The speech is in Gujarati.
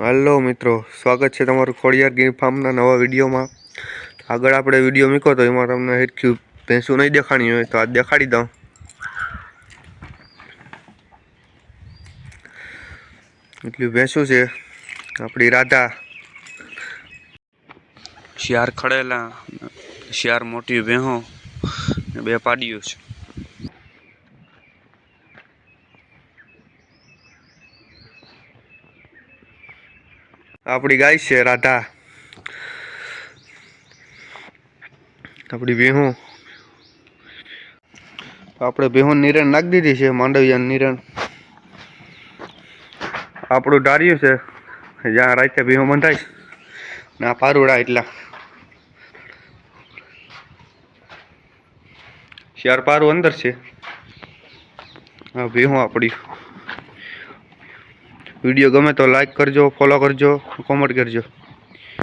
હાલો મિત્રો, સ્વાગત છે તમારું ખોડિયાર ગીર ફાર્મના નવા વિડીયોમાં. આગળ આપણે વીડિયો મૂકો તો એમાં તમને હેરખ્યું ભેંસું નહીં દેખાણી હોય તો આજ દેખાડી દઉં. એટલી ભેંસું છે, આપણી રાધા. શિયાર ખડેલા શિયાર મોટી ને બે પાડ્યું છે. આપણી ગાય છે રાધા. આપણી ભેહું. આપણે ભેહું નિરણ નાખી દીધી છે માંડવિયા નિરણ. આપણું ડાર્યું છે, જ્યાં રાતે ભેહું બંધાય. ને આ પારુડા એટલા. ચાર પારું અંદર છે. આ ભેહું આપણી. વીડિયો ગમે તો લાઈક કરજો ફોલો કરજો કોમેન્ટ કરજો.